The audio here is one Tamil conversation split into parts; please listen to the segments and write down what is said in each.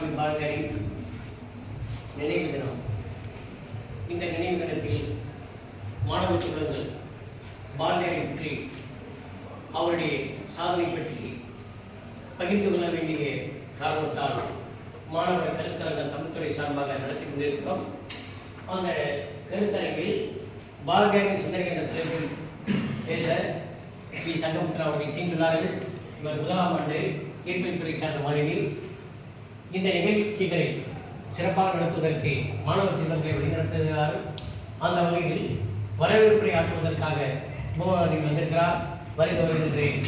வால்மீகி நினைவு தினம். இந்த நினைவு தினத்தில் மாணவ செல்வங்கள் பாரதியாரை பற்றி அவருடைய சாதனை பற்றி பகிர்ந்து கொள்ள வேண்டிய காரணத்தால் மாணவர் கருத்தரங்க தமிழ்துறை சார்பாக நடத்தி கொண்டிருக்கிறோம். அந்த கருத்தரங்கில் பாரதியாரின் சிந்தனை என்ற தலைப்பில் பேச ஸ்ரீ சங்கமுத்ரா அவர்கள் செய்துள்ளார்கள் இவர் முதலாம் ஆண்டு இயற்பியல் துறை சார்ந்த மாணவி. இந்த நிகழ்ச்சிகளை சிறப்பாக நடத்துவதற்கு மாணவ செல்வங்களை வழிநடத்துகிறார். அந்த வகையில் வரவேற்புரை ஆற்றுவதற்காக மூவாதி வந்திருக்கிறார். வருக வருகின்றேன்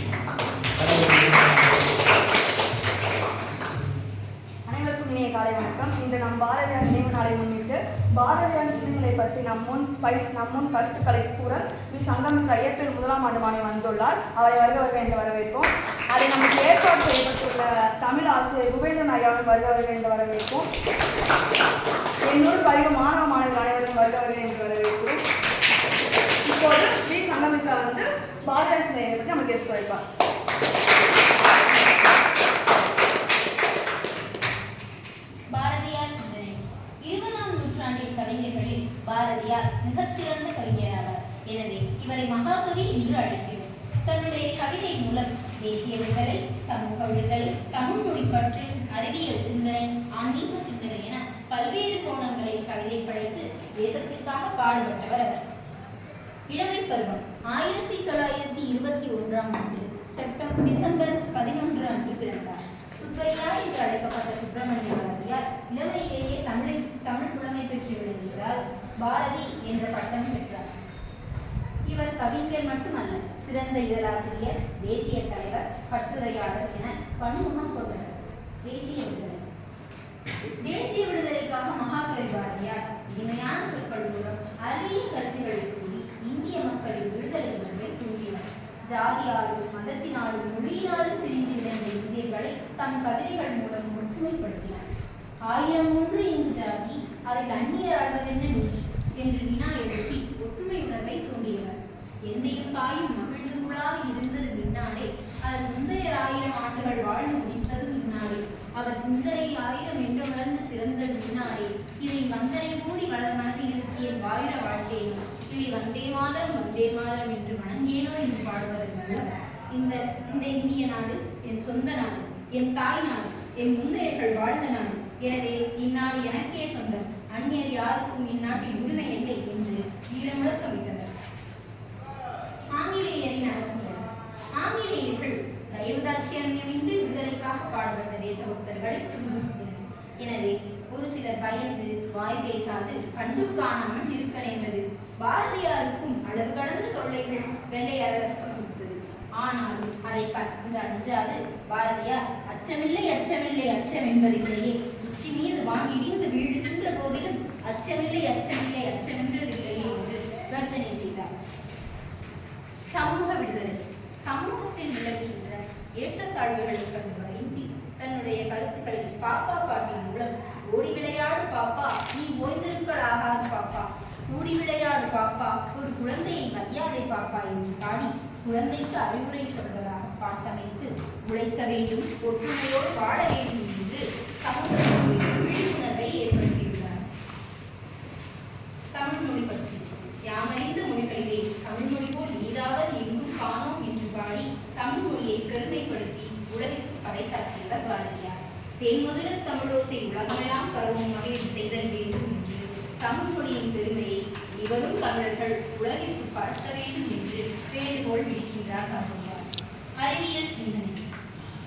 அனைவருக்கும் இனிய காலை வணக்கம். இன்று நம் பாரதியார் நினைவு நாளை முன்னிட்டு பாரதியார் சிந்தனைகளை பற்றி நம் முன் பை நம்மும் கருத்துக்களை கூற வி சங்கமித்ரா முதலாம் ஆண்டு மாணவி வந்துள்ளார். அவரை வருக வருக என்று வரவேற்போம். அதை நமக்கு ஏற்பாடு செய்யப்பட்டுள்ள தமிழ் ஆசிரியர் குபேந்திரன் ஐயாவின் வருக வருக என்று வரவேற்போம். என்னோடு பயிர மாணவ மாணவர்கள் அனைவரும் வருக வருக என்று வரவேற்போம். இப்போது வி சங்கமித்ரா வந்து பாரதியார் சிலையை பற்றி நமக்கு எடுத்து வைப்பார் பாரதியார் சிந்தனை இருபதாம் நூற்றாண்டின் கவிஞர்களில் மிகச்சிறந்த கவிஞர் கவிஞராவார். எனவே இவரை மகாகவி என்று அழைக்கிறோம். தன்னுடைய கவிதை மூலம் தேசிய விடுதலை சமூக விடுதலை தமிழ் மொழி பற்று அறிவியல் சிந்தனை ஆன்மீக சிந்தனை என பல்வேறு கோணங்களில் கவிதை படைத்து தேசத்திற்காக பாடுபட்டவர் அவர். இளமை பருவம் ஆயிரத்தி தொள்ளாயிரத்தி இருபத்தி ஒன்றாம் ஆண்டு செப்டம்பர் டிசம்பர் பதினொன்று அன்று பிறந்தார். சுப்பையா என்று அழைக்கப்பட்ட சுப்பிரமணிய பாரதியார் இளமையிலேயே தமிழை தமிழ் புலமை பெற்று விளங்குகிறார். பாரதி என்ற பட்டம் பெற்றார். இவர் கவிஞர் மட்டுமல்ல சிறந்த இதழாசிரியர் தேசிய தலைவர் கட்டுரையாளர் என பன்முகம் கொண்டவர். தேசிய விடுதலை. தேசிய விடுதலைக்காக மகாகவி பாரதியார் இனிமையான சொற்கள் மூலம் அரிய கருத்துக்களை கூறி இந்திய மக்களின் விடுதலை உணர்வை தூண்டினார். ஜாதியாலும் மதத்தினாலும் மொழியினாலும் பிரிந்து விளைந்த இந்தியர்களை தம் கவிதைகள் மூலம் ஒற்றுமைப்படுத்தினார். ஆயிரம் ஒன்று இங்கு ஜாதி அதில் அந்நியர் ஆழ்வதென்ன என்று வினா எழுப்பி ஒற்றுமை உணர்வை தூண்டியவர். எந்தையும் தாயும் மகிழ்ந்து குழாவி இருந்தது பின்னாலே அதன் முந்தைய ஆயிரம் ஆண்டுகள் வாழ்ந்து முடித்தது பின்னாலே அவர் சிந்தனை ஆயிரம் என்று வளர்ந்து சிறந்தது பின்னாலே இதை வந்தனை கூடி வளர் மனதில் இருக்கிய வாயிர வாழ்க்கையே இதை வந்தே மாதரம் வந்தே மாதரம் என்று வணங்கேனோ என்று பாடுவதன் மூலம் இந்த இந்த இந்திய நாடு என் சொந்த நாடு என் தாய் நாடு என் முந்தையர்கள் வாழ்ந்த நாடு. எனவே இந்நாடு எனக்கே சொந்தம். அந்நியர் யாருக்கும் இந்நாட்டில் உரிமை இல்லை என்று வீரமுழக்கமிட்டனர் ஆங்கிலேயரின் அடக்குமுறை ஆங்கிலேயர்கள் தயவுதாட்சியமின்றி விடுதலைக்காக பாடுபட்ட தேசபக்தர்களை எனவே ஒரு சிலர் பயந்து வாய் பேசாது கண்டு காணாமல் இருக்க நேர்ந்தது. பாரதியாருக்கும் அளவு கடந்த தொல்லைகள் வெள்ளை அரசு கொடுத்தது. ஆனாலும் அதை கண்டு அஞ்சாது பாரதியார் அச்சமில்லை அச்சமில்லை அச்சம் என்பதிலேயே உச்சி மீது வான் இடிந்து போதிலும் அச்சமில்லை அச்சமில்லை அச்சமென்றதில்லையே என்று கர்ஜனை செய்தார். சமூக விடுதலை. சமூகத்தில் நிலவுகின்ற ஏற்றத்தாழ்வுகளை கண்டு வருந்தி தன்னுடைய கருத்துக்களை பாப்பா பாட்டின் மூலம் ஓடி விளையாடு பாப்பா நீ ஓய்ந்திருக்கலாகாது பாப்பா. கூடி விளையாடு பாப்பா ஒரு குழந்தையை மரியாதை பாப்பா என்று பாடி குழந்தைக்கு அறிவுரை சொல்வதாக பார்த்தமைத்து உழைக்க வேண்டும் ஒற்றுமையோடு வாழ வேண்டும் என்று சமூகத்திற்கு விழிப்புணர்வை ஏற்படுத்தியுள்ளார் தமிழ் மொழி பற்றி யாமறிந்த மொழிகளிலே தமிழ் மொழி போல் நீதாவது எங்கும் காணோம் என்று பாடி தமிழ் மொழியை பெருமைப்படுத்தி உலகிற்கு பறைசாற்றியவர் பாரதியார் தேன்முதல தமிழோசை கருவும் வகையில் செய்தல் வேண்டும் என்று தமிழ் மொழியின் பெருமையை இவரும் தமிழர்கள் உலகிற்கு படுத்த வேண்டும் என்று வேண்டுகோள் விடுக்கின்றார் பாரதியார் அறிவியல் சிந்தனை.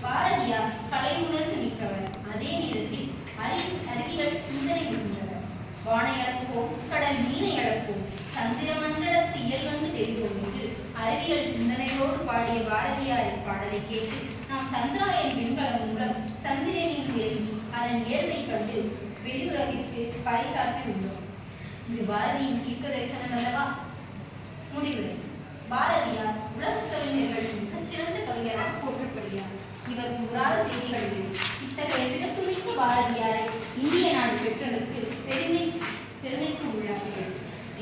பாரதியார் கலை உணர்வு மிக்கவர். அதே நேரத்தில் அறி அறிவியல் சிந்தனை கொண்டவர் வானை அளப்போம் கடல் மீனை அளப்போம் சந்திர மண்டலத்து இயல்கண்டு தெரிவோம் என்று அறிவியல் சிந்தனையோடு பாடிய பாரதியாரின் பாடலை கேட்டு நாம் சந்திராயன் விண்கலம் மூலம் சந்திரனில் ஏறி அதன் ஏழ்மை கண்டு வெளியுலகிற்கு பறைசாற்றி உள்ளோம் இது பாரதியின் தீர்க்க தரிசனம் அல்லவா? முடிவு. பாரதியார் உலக கவிஞர்களின் மிகச்சிறந்த கவிஞராக போற்றப்படுகிறார். இவர் புராத செய்திகளில் இல்லை. இத்தகைய சிறப்புமிக்க பாரதியாரை இந்திய நாடு பெற்றதற்கு பெருமை பெருமைக்கு உள்ளார்கள்.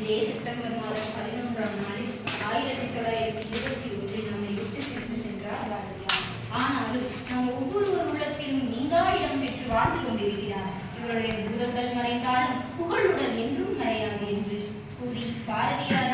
இதே செப்டம்பர் மாதம் பதினொன்றாம் நாளில் ஆயிரத்தி தொள்ளாயிரத்தி இருபத்தி ஒன்றில் நம்மை விட்டு பிரிந்து சென்றார் பாரதியார் ஆனாலும் நம் ஒவ்வொருவர் உள்ளத்திலும் நீங்கா இடம் பெற்று வாழ்ந்து கொண்டிருக்கிறார் இவருடைய பூதங்கள் மறைந்தாலும் புகழுடன் என்றும் மறையாது என்று கூறி பாரதியார்